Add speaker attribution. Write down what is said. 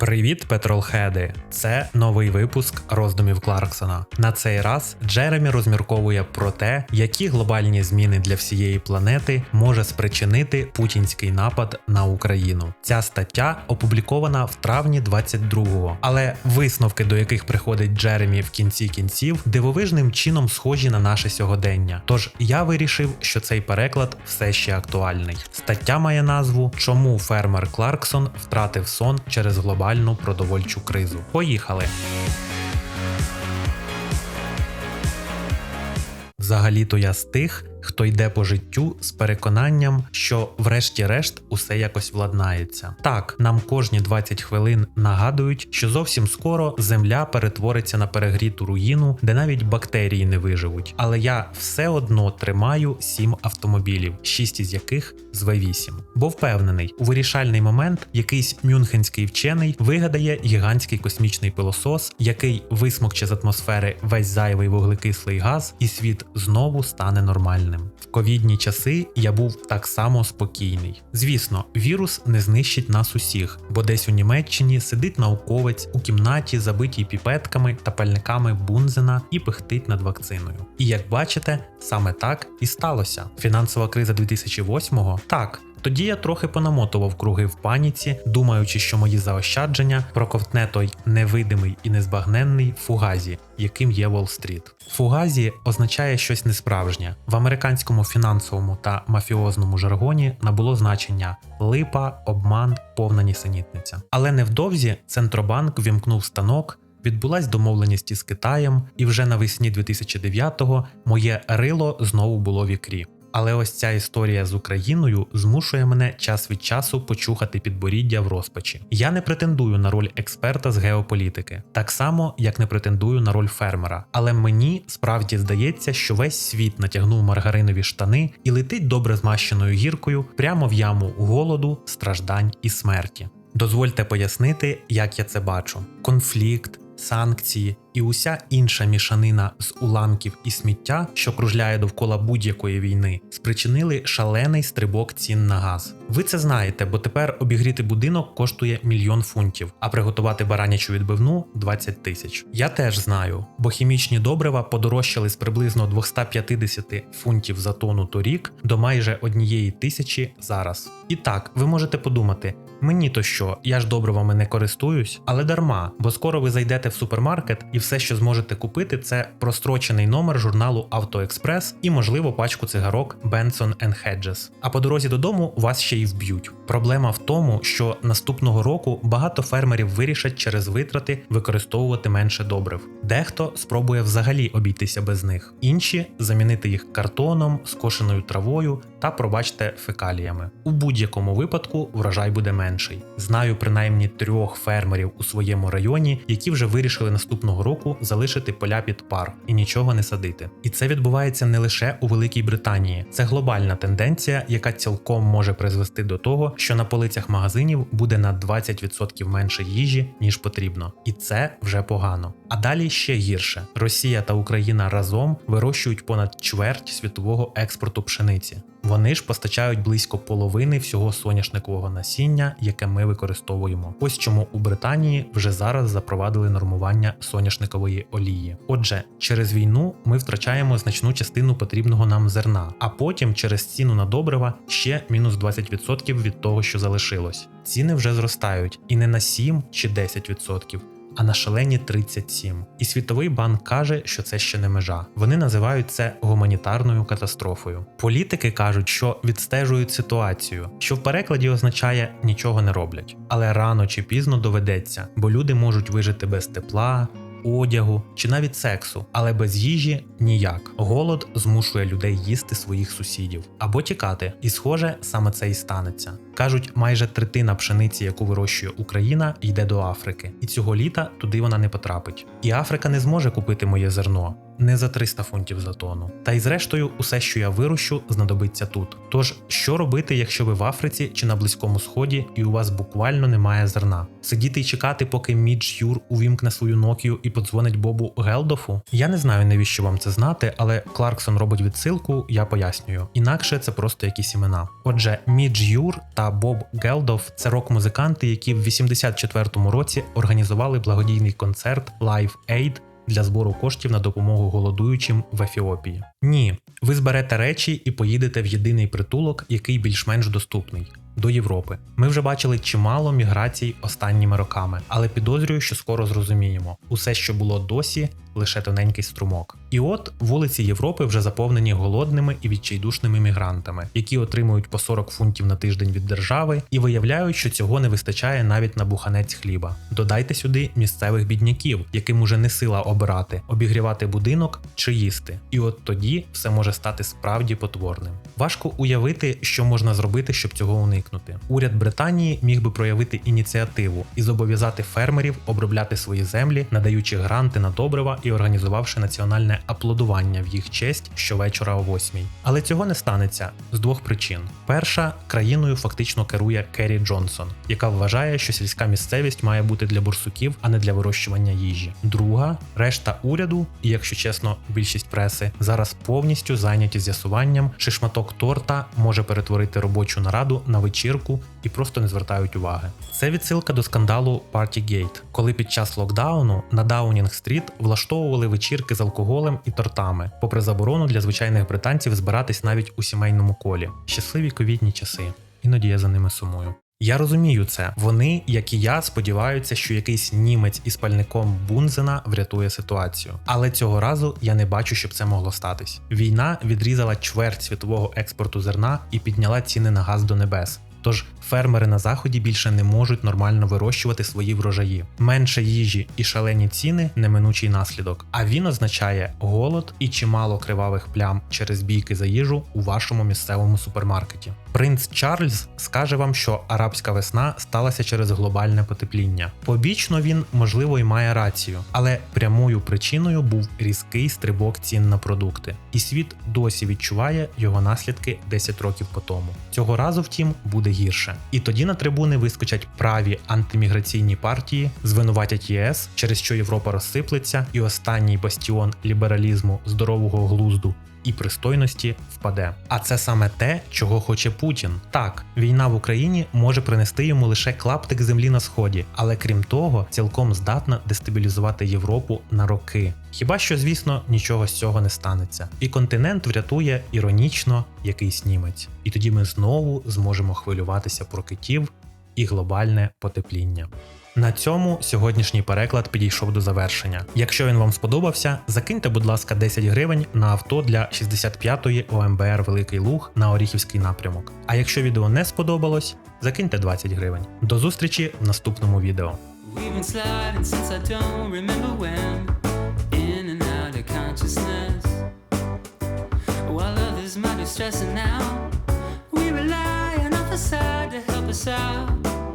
Speaker 1: Привіт, петролхеди! Це новий випуск роздумів Кларксона. На цей раз Джеремі розмірковує про те, які глобальні зміни для всієї планети може спричинити путінський напад на Україну. Ця стаття опублікована в травні 22-го, але висновки, до яких приходить Джеремі в кінці кінців, дивовижним чином схожі на наше сьогодення. Тож я вирішив, що цей переклад все ще актуальний. Стаття має назву Чому фермер Кларксон втратив сон через глобальну продовольчу кризу. Поїхали! Взагалі-то я з тих, хто йде по життю з переконанням, що врешті-решт усе якось владнається. Так, нам кожні 20 хвилин нагадують, що зовсім скоро земля перетвориться на перегріту руїну, де навіть бактерії не виживуть. Але я все одно тримаю 7 автомобілів, 6 із яких з V8. Бо впевнений, у вирішальний момент якийсь мюнхенський вчений вигадає гігантський космічний пилосос, який висмокче з атмосфери весь зайвий вуглекислий газ, і світ знову стане нормальним. В ковідні часи я був так само спокійний. Звісно, вірус не знищить нас усіх, бо десь у Німеччині сидить науковець у кімнаті, забитій піпетками та пальниками Бунзена і пихтить над вакциною. І як бачите, саме так і сталося. Фінансова криза 2008-го? Так. Тоді я трохи понамотував круги в паніці, думаючи, що мої заощадження проковтне той невидимий і незбагненний фугазі, яким є Уолл-стріт. Фугазі означає щось несправжнє. В американському фінансовому та мафіозному жаргоні набуло значення липа, обман, повна нісенітниця. Але невдовзі Центробанк вімкнув станок. Відбулась домовленість із Китаєм, і вже навесні 2009-го моє рило знову було в ікрі. Але ось ця історія з Україною змушує мене час від часу почухати підборіддя в розпачі. Я не претендую на роль експерта з геополітики, так само як не претендую на роль фермера. Але мені справді здається, що весь світ натягнув маргаринові штани і летить добре змащеною гіркою прямо в яму голоду, страждань і смерті. Дозвольте пояснити, як я це бачу: конфлікт, санкції і уся інша мішанина з уламків і сміття, що кружляє довкола будь-якої війни, спричинили шалений стрибок цін на газ. Ви це знаєте, бо тепер обігріти будинок коштує мільйон фунтів, а приготувати баранячу відбивну 20 тисяч. Я теж знаю, бо хімічні добрива подорожчали з приблизно 250 фунтів за тонну торік до майже однієї тисячі зараз. І так, ви можете подумати. Мені то що, я ж добривами не користуюсь, але дарма, бо скоро ви зайдете в супермаркет і все, що зможете купити, це прострочений номер журналу AutoExpress і, можливо, пачку цигарок Benson Hedges. А по дорозі додому вас ще й вб'ють. Проблема в тому, що наступного року багато фермерів вирішать через витрати використовувати менше добрив. Дехто спробує взагалі обійтися без них, інші замінити їх картоном, скошеною травою та, пробачте, фекаліями. У будь-якому випадку врожай буде менший. Знаю принаймні трьох фермерів у своєму районі, які вже вирішили наступного року залишити поля під пар і нічого не садити. І це відбувається не лише у Великій Британії, це глобальна тенденція, яка цілком може призвести до того, що на полицях магазинів буде на 20% менше їжі, ніж потрібно. І це вже погано. А далі ще гірше: Росія та Україна разом вирощують понад чверть світового експорту пшениці. Вони ж постачають близько половини всього соняшникового насіння, яке ми використовуємо. Ось чому у Британії вже зараз запровадили нормування соняшникової олії. Отже, через війну ми втрачаємо значну частину потрібного нам зерна, а потім через ціну на добрива ще мінус 20% від того, що залишилось. Ціни вже зростають і не на 7 чи 10%, а на шалені 37. І Світовий банк каже, що це ще не межа. Вони називають це гуманітарною катастрофою. Політики кажуть, що відстежують ситуацію, що в перекладі означає нічого не роблять. Але рано чи пізно доведеться, бо люди можуть вижити без тепла. Одягу чи навіть сексу, але без їжі ніяк. Голод змушує людей їсти своїх сусідів або тікати, і схоже, саме це і станеться. Кажуть, майже третина пшениці, яку вирощує Україна, йде до Африки, і цього літа туди вона не потрапить. І Африка не зможе купити моє зерно. не за 300 фунтів за тонну. Та й зрештою, усе, що я вирощу, знадобиться тут. Тож, що робити, якщо ви в Африці чи на Близькому Сході і у вас буквально немає зерна? Сидіти і чекати, поки Мідж Юр увімкне свою Нокію і подзвонить Бобу Гелдофу? Я не знаю, навіщо вам це знати, але Кларксон робить відсилку, я пояснюю. Інакше це просто якісь імена. Отже, Мідж Юр та Боб Гелдов це рок-музиканти, які в 84-му році організували благодійний концерт Live Aid для збору коштів на допомогу голодуючим в Ефіопії. Ні, ви зберете речі і поїдете в єдиний притулок, який більш-менш доступний. До Європи ми вже бачили чимало міграцій останніми роками, але підозрюю, що скоро зрозуміємо усе, що було досі, лише тоненький струмок. І от вулиці Європи вже заповнені голодними і відчайдушними мігрантами, які отримують по 40 фунтів на тиждень від держави і виявляють, що цього не вистачає навіть на буханець хліба. Додайте сюди місцевих бідняків, яким уже не сила обирати, обігрівати будинок чи їсти. І от тоді все може стати справді потворним. Важко уявити, що можна зробити, щоб цього уникнути. Уряд Британії міг би проявити ініціативу і зобов'язати фермерів обробляти свої землі, надаючи гранти на добрива і організувавши національне аплодування в їх честь щовечора о восьмій. Але цього не станеться з двох причин: перша країною фактично керує Керрі Джонсон, яка вважає, що сільська місцевість має бути для бурсуків, а не для вирощування їжі. Друга решта уряду, і якщо чесно, більшість преси зараз повністю зайняті з'ясуванням, чи шматок торта може перетворити робочу нараду на вечірку і просто не звертають уваги. Це відсилка до скандалу Partygate, коли під час локдауну на Даунінг-стріт влаштовували вечірки з алкоголем і тортами, попри заборону для звичайних британців збиратись навіть у сімейному колі. Щасливі ковідні часи. Іноді я за ними сумую. Я розумію це. Вони, як і я, сподіваються, що якийсь німець із пальником Бунзена врятує ситуацію. Але цього разу я не бачу, щоб це могло статись. Війна відрізала чверть світового експорту зерна і підняла ціни на газ до небес. Тож фермери на заході більше не можуть нормально вирощувати свої врожаї. Менше їжі і шалені ціни неминучий наслідок. А він означає голод і чимало кривавих плям через бійки за їжу у вашому місцевому супермаркеті. Принц Чарльз скаже вам, що арабська весна сталася через глобальне потепління. Побічно він, можливо, і має рацію, але прямою причиною був різкий стрибок цін на продукти, і світ досі відчуває його наслідки 10 років по тому. Цього разу, втім, буде гірше. І тоді на трибуни вискочать праві антиміграційні партії, звинуватять ЄС, через що Європа розсиплеться, і останній бастіон лібералізму здорового глузду і пристойності впаде. А це саме те, чого хоче Путін. Так, війна в Україні може принести йому лише клаптик землі на сході, але крім того, цілком здатна дестабілізувати Європу на роки. Хіба що, звісно, нічого з цього не станеться, і континент врятує іронічно якийсь німець. І тоді ми знову зможемо хвилюватися про китів і глобальне потепління. На цьому сьогоднішній переклад підійшов до завершення. Якщо він вам сподобався, закиньте, будь ласка, 10 гривень на авто для 65-ї ОМБР Великий Луг на Оріхівський напрямок. А якщо відео не сподобалось, закиньте 20 гривень. До зустрічі в наступному відео.
Speaker 2: Stressing out, we rely on our facade to help us out.